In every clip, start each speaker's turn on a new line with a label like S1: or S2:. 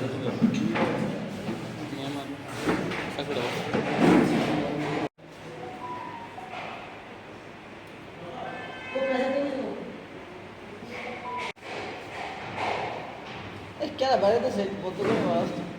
S1: É Cara, vai descer, botou tipo, no rosto.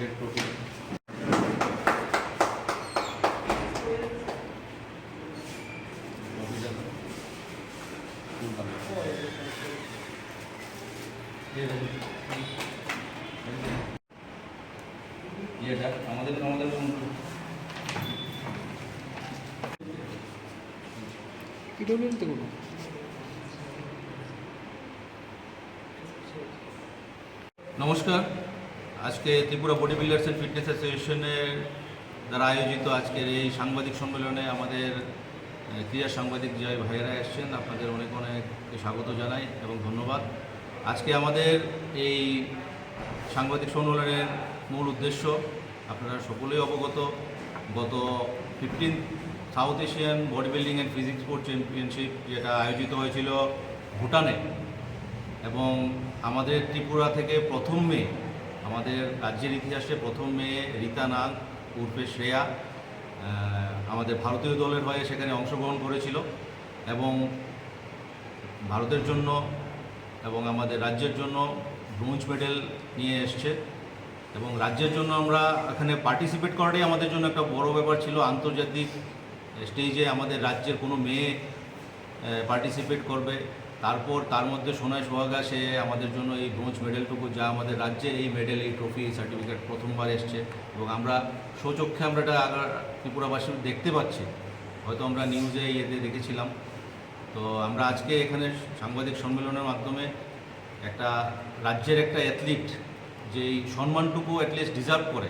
S2: Certificate trophy ইয়েটা আমাদের আমাদের
S1: পিডব্লিউডিতে কোনো
S2: নমস্কার। আজকে Tripura body builders and fitness অ্যাসোসিয়েশনের দ্বারা আয়োজিত আজকের এই সাংবাদিক সম্মেলনে আমাদের ক্রীড়া সাংবাদিক জয় ভাইয়েরা এসছেন। আপনাদের অনেক অনেক স্বাগত জানাই এবং ধন্যবাদ। আজকে আমাদের এই সাংবাদিক সম্মেলনের মূল উদ্দেশ্য, আপনারা সকলেই অবগত, গত fifteen South Asian body building and physics sport championship যেটা আয়োজিত হয়েছিল ভুটানে এবং আমাদের ত্রিপুরা থেকে প্রথম মেয়ে আমাদের রাজ্যের ইতিহাসে প্রথম মেয়ে রীতা নাগ, উর্ফে শ্রেয়া আমাদের ভারতীয় দলের হয়ে সেখানে অংশগ্রহণ করেছিল এবং ভারতের জন্য এবং আমাদের রাজ্যের জন্য ব্রোঞ্জ মেডেল নিয়ে এসছে এবং রাজ্যের জন্য আমরা এখানে পার্টিসিপেট করাটাই আমাদের জন্য একটা বড় ব্যাপার ছিল। আন্তর্জাতিক স্টেজে আমাদের রাজ্যের কোনো মেয়ে পার্টিসিপেট করবে। তারপর তার মধ্যে সোনায় সোহাগা, সে আমাদের জন্য এই ব্রোঞ্জ মেডেলটুকু, যা আমাদের রাজ্যে এই মেডেল, এই ট্রফি এই সার্টিফিকেট প্রথমবার এসছে। এবং আমরা সচক্ষে আমরা এটা আগা ত্রিপুরাবাসী দেখতে পাচ্ছি। হয়তো আমরা নিউজে ইয়েতে দেখেছিলাম। তো আমরা আজকে এখানে সাংবাদিক সম্মেলনের মাধ্যমে একটা রাজ্যের একটা অ্যাথলিট যে এই সম্মানটুকু অ্যাটলিস্ট ডিজার্ভ করে,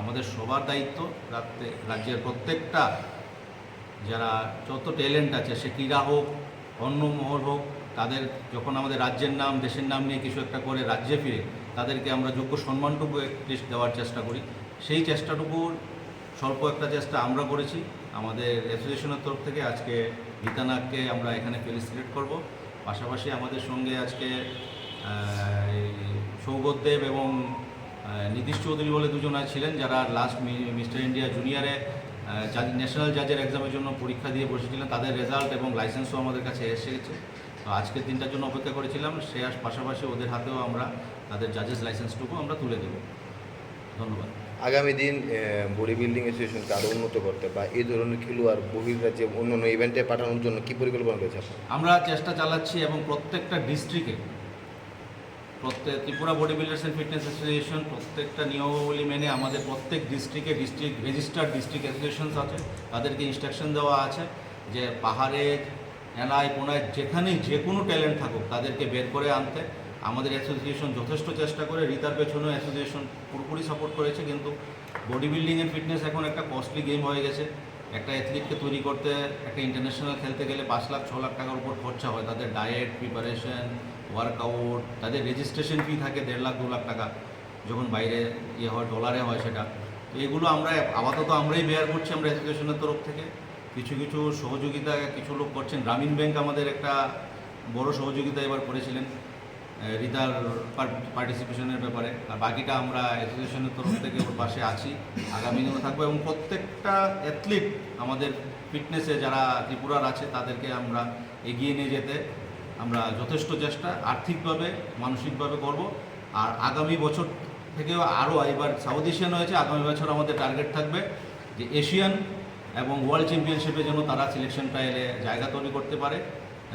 S2: আমাদের সবার দায়িত্ব রাজ্যের প্রত্যেকটা, যারা যত ট্যালেন্ট আছে, সে ক্রীড়া হোক অন্য মহল হোক তাদের যখন আমাদের রাজ্যের নাম, দেশের নাম নিয়ে কিছু একটা করে রাজ্যে ফিরে, তাদেরকে আমরা যোগ্য সম্মানটুকু অ্যাটলিস্ট দেওয়ার চেষ্টা করি। সেই চেষ্টাটুকুর স্বল্প একটা চেষ্টা আমরা করেছি। আমাদের অ্যাসোসিয়েশনের তরফ থেকে আজকে গীতানাথকে আমরা এখানে ফেলিসিটেট করব। পাশাপাশি আমাদের সঙ্গে আজকে সৌগত দেব এবং নীতিশ চৌধুরী বলে দুজন ছিলেন, যারা লাস্ট মিস্টার ইন্ডিয়া জুনিয়রে ন্যাশনাল জাজের এক্সামের জন্য পরীক্ষা দিয়ে বসেছিলেন। তাদের রেজাল্ট এবং লাইসেন্সও আমাদের কাছে এসে গেছে। তো আজকের দিনটার জন্য অপেক্ষা করেছিলাম সে পাশাপাশি ওদের হাতেও আমরা তাদের জাজেস লাইসেন্সটুকু আমরা তুলে দেব। ধন্যবাদ।
S3: আগামী দিন বডি বিল্ডিং অ্যাসোসিয়েশনকে আরও উন্নত করতে বা এই ধরনের খেলোয়াড় বহির্রাজ্যে অন্য অন্য ইভেন্টে পাঠানোর জন্য কী পরিকল্পনা রয়েছে
S2: আমরা চেষ্টা চালাচ্ছি এবং প্রত্যেকটা ডিস্ট্রিক্টে প্রত্যেক Tripura body builders and fitness association প্রত্যেকটা নিয়মাবলী মেনে আমাদের প্রত্যেক ডিস্ট্রিক্টে ডিস্ট্রিক্ট রেজিস্টার্ড ডিস্ট্রিক্ট অ্যাসোসিয়েশনস আছে তাদেরকে ইনস্ট্রাকশন দেওয়া আছে যে পাহাড়ে এলায় কোনায় যেখানেই যে কোনো ট্যালেন্ট থাকুক, তাদেরকে বের করে আনতে। আমাদের অ্যাসোসিয়েশন যথেষ্ট চেষ্টা করে, রিতার পেছনেও অ্যাসোসিয়েশন পুরোপুরি সাপোর্ট করেছে, কিন্তু বডি বিল্ডিং অ্যান্ড ফিটনেস এখন একটা কস্টলি গেম হয়ে গেছে। একটা অ্যাথলিটকে তৈরি করতে, একটা ইন্টারন্যাশনাল খেলতে গেলে পাঁচ লাখ, ছ লাখ টাকার উপর খরচা হয়। তাদের ডায়েট প্রিপারেশন ওয়ার্কআউট তাদের রেজিস্ট্রেশন ফি থাকে দেড় লাখ, দু লাখ টাকা। যখন বাইরে ইয়ে হয় ডলারে হয় সেটা। তো এগুলো আমরা, আপাতত আমরাই বেয়ার করছি, আমরা অ্যাসোসিয়েশনের তরফ থেকে। কিছু কিছু সহযোগিতা কিছু লোক করছেন। গ্রামীণ ব্যাংক আমাদের একটা বড় সহযোগিতা এবার করেছিলেন রিতার পার্টিসিপেশনের ব্যাপারে। আর বাকিটা আমরা অ্যাসোসিয়েশনের তরফ থেকে ওর পাশে আছি আগামী দিনও থাকব এবং প্রত্যেকটা অ্যাথলিট আমাদের ফিটনেসে যারা ত্রিপুরার আছে তাদেরকে আমরা এগিয়ে নিয়ে যেতে আমরা যথেষ্ট চেষ্টা, আর্থিকভাবে, মানসিকভাবে করব। আর আগামী বছর থেকেও আরও এবার সাউথ এশিয়ান হয়েছে, আগামী বছর আমাদের টার্গেট থাকবে যে এশিয়ান এবং ওয়ার্ল্ড চ্যাম্পিয়নশিপে যেন তারা সিলেকশন ট্রায়ালে জায়গা তৈরি করতে পারে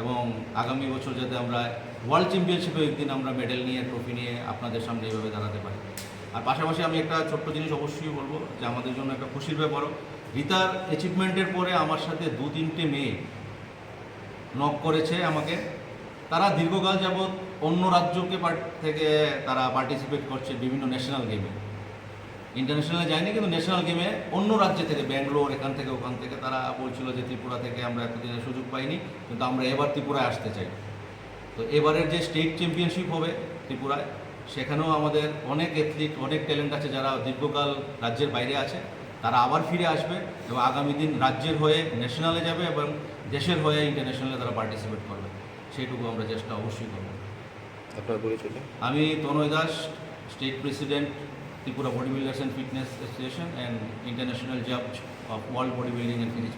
S2: এবং আগামী বছর যাতে আমরা ওয়ার্ল্ড চ্যাম্পিয়নশিপে একদিন আমরা মেডেল নিয়ে ট্রফি নিয়ে আপনাদের সামনে এইভাবে দাঁড়াতে পারি। আর পাশাপাশি আমি একটা ছোট্ট জিনিস অবশ্যই বলব যে আমাদের জন্য একটা খুশির ব্যাপারও। রিতার অ্যাচিভমেন্টের পরে আমার সাথে দু তিনটে মেয়ে নক করেছে আমাকে। তারা দীর্ঘকাল যাবৎ অন্য রাজ্যকে থেকে তারা পার্টিসিপেট করছে বিভিন্ন ন্যাশনাল গেমে ইন্টারন্যাশনালে যায়নি কিন্তু ন্যাশনাল গেমে অন্য রাজ্য থেকে ব্যাঙ্গালোর এখান থেকে ওখান থেকে তারা বলছিল যে ত্রিপুরা থেকে আমরা এতদিনের সুযোগ পাইনি কিন্তু আমরা এবার ত্রিপুরায় আসতে চাই। তো এবারের যে স্টেট চ্যাম্পিয়নশিপ হবে ত্রিপুরায় সেখানেও আমাদের অনেক অ্যাথলিট অনেক ট্যালেন্ট আছে যারা দীর্ঘকাল রাজ্যের বাইরে আছে তারা আবার ফিরে আসবে এবং আগামী দিন রাজ্যের হয়ে ন্যাশনালে যাবে এবং দেশের হয়ে ইন্টারন্যাশনালে তারা পার্টিসিপেট করবে। সেইটুকু আমরা চেষ্টা অবশ্যই করব।
S3: আপনার পরিচয়
S2: আমি Tanay Das state president Tripura Bodybuilders and Fitness Association and International Judge of World Bodybuilding
S3: and fitness.